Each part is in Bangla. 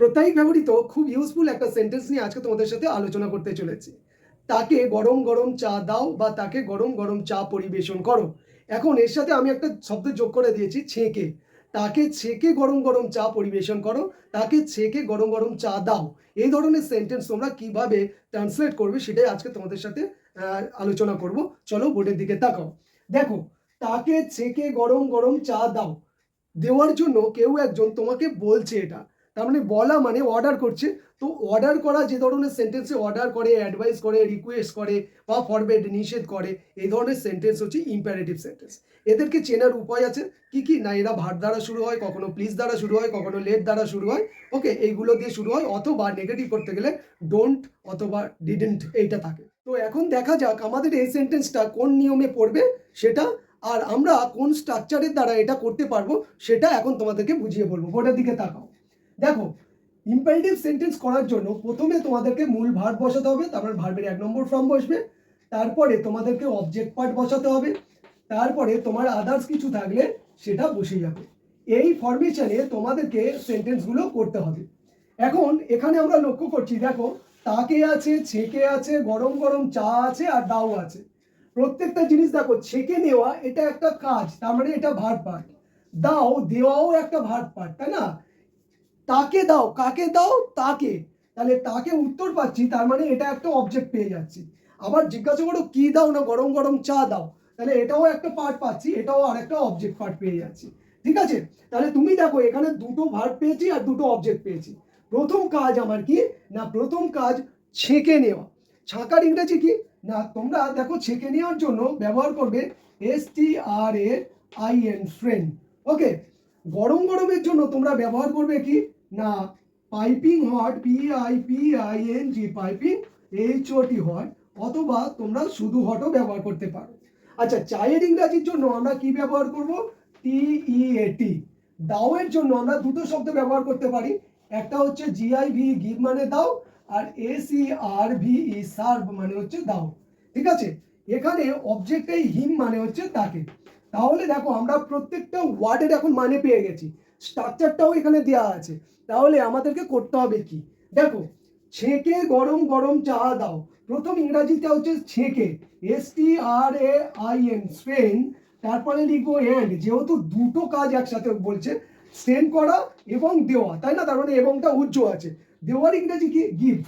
প্রত্যায়িক ব্যবহৃত খুব ইউজফুল একটা সেন্টেন্স নিয়ে আজকে তোমাদের সাথে আলোচনা করতে চলেছি। তাকে গরম গরম চা দাও বা তাকে গরম গরম চা পরিবেশন করো। এখন এর সাথে আমি একটা শব্দ যোগ করে দিয়েছি, ছেঁকে। তাকে ছেঁকে গরম গরম চা পরিবেশন করো, তাকে ছেঁকে গরম গরম চা দাও। এই ধরনের সেন্টেন্স তোমরা কীভাবে ট্রান্সলেট করবে সেটাই আজকে তোমাদের সাথে আলোচনা করব। চলো বোর্ডের দিকে তাকাও। দেখো, তাকে ছেঁকে গরম গরম চা দাও। দেওয়ার জন্য কেউ একজন তোমাকে বলছে এটা। তার মানে বলা মানে অর্ডার করছে। তো অর্ডার করা যে ধরনের সেন্টেন্সে অর্ডার করে অ্যাডভাইস করে রিকোয়েস্ট করে বা ফরবেড নিষেধ করে, এই ধরনের সেন্টেন্স হচ্ছে ইম্পারেটিভ সেন্টেন্স এদেরকে চেনার উপায় আছে? কি কি? না, এরা ভার দ্বারা শুরু হয়, কখনো প্লিজ দ্বারা শুরু হয়, কখনো লেট দ্বারা শুরু হয়। ওকে এইগুলো দিয়ে শুরু হয়, অথবা নেগেটিভ করতে গেলে ডোন্ট অথবা ডিডেন্ট এইটা থাকে। তো এখন দেখা যাক আমাদের এই সেন্টেন্সটা কোন নিয়মে পড়বে সেটা, আর আমরা কোন স্ট্রাকচারের দ্বারা এটা করতে পারব সেটা এখন তোমাদেরকে বুঝিয়ে বলব। বোর্ডের দিকে তাকাও। দেখো ইম্পারেটিভ সেন্টেন্স করার জন্য প্রথমে তোমাদেরকে মূল ভার্ব বসাতে হবে, তারপর ভার্বের এক নম্বর ফর্ম বসবে, তারপরে তোমাদেরকে অবজেক্ট পার্ট বসাতে হবে, তারপরে তোমার আদার্স কিছু থাকলে সেটা বসে যাবে। এই ফরমেশনে তোমাদেরকে সেন্টেন্সগুলো করতে হবে। এখন এখানে আমরা লক্ষ্য করছি, দেখো, তাকে আছে, ছেঁকে আছে, গরম গরম চা আছে আর দাও আছে। প্রত্যেকটা জিনিস দেখো, ছেঁকে নেওয়া এটা একটা কাজ, তার মানে এটা ভার পার্ট দাও, দেওয়াও একটা ভার পার্ট তাই না? তাকে দাও, কাকে দাও? তাকে। তাহলে তাকে উত্তর পাচ্ছি, তার মানে এটা একটা অবজেক্ট পেয়ে যাচ্ছি। আবার জিজ্ঞাসা করো, কি দাও না গরম গরম চা দাও? তাহলে এটাও একটা পার্ট পাচ্ছি, এটাও আর একটা অবজেক্ট পার্ট পেয়ে যাচ্ছি। ঠিক আছে? তাহলে তুমি দেখো, এখানে দুটো ভার্ব পেয়েছি আর দুটো অবজেক্ট পেয়েছি। প্রথম কাজ আমার কি? না, প্রথম কাজ ছেঁকে নেওয়া। ছাঁকার ইংরেজি কি? না, তোমরা দেখো ছেঁকে নেওয়ার জন্য ব্যবহার করবে S T R A I N friend okay গরম গরমের জন্য তোমরা ব্যবহার করবে কি? না piping hot P I P I N G piping H O T hot অথবা তোমরা শুধু হটও ব্যবহার করতে পারো। আচ্ছা চায়ের ইংরাজির জন্য আমরা কি ব্যবহার করব? টি ই এ টি দাওয়ের জন্য আমরা দুটো শব্দ ব্যবহার করতে পারি। একটা হচ্ছে জিআই ভি গিভ মানে দাও, আর S R V E serve মানে হচ্ছে দাও। ঠিক আছে? এখানে অবজেক্টে হিম মানে হচ্ছে তাকে। তাহলে দেখো, আমরা প্রত্যেকটা ওয়ার্ডের এখন মানে পেয়ে গেছি। স্ট্রাকচারটাও এখানে দেওয়া আছে। তাহলে আমাদেরকে করতে হবে কি? দেখো, ছেঁকে গরম গরম চা দাও। প্রথম ইংরাজিটা হচ্ছে ছেঁকে। S T R A I N Spain তারপরে লিখব এন্ড যেহেতু দুটো কাজ একসাথে বলছে সেন্ড করা এবং দেওয়া। তাই না? তার মানে এবংটা উজ্জ্ব আছে। দেওয়ার ইংরাজি কি? গিভ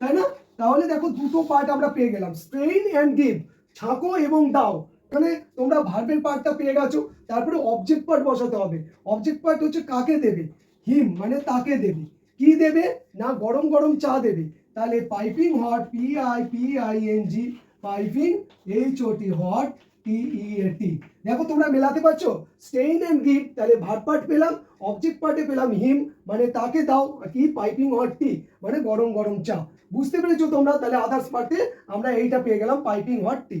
তাই না? তাহলে দেখো দুটো পার্ট আমরা পেয়ে গেলাম। স্পেন অ্যান্ড গিভ ছাঁকো এবং দাও। মানে তোমরা ভার্বের পার্টটা পেয়ে গেছো, তারপরে অবজেক্ট পার্ট বসাতে হবে। অবজেক্ট পার্ট হচ্ছে কাকে দেবে? হিম মানে তাকে দেবে। কি দেবে? না, গরম গরম চা দেবে। তাহলে piping hot P I P I N G piping H O T hot T E A tea দেখো তোমরা মেলাতে পারছ? স্টেইন অ্যান্ড গিভ তাহলে ভার্ব পার্ট পেলাম অবজেক্ট পার্টে পেলাম হিম মানে তাকে দাও, কি? পাইপিং হট টি মানে গরম গরম চা। বুঝতে পেরেছ তোমরা? তাহলে আদার্স পার্টে আমরা এইটা পেয়ে গেলাম পাইপিং হট টি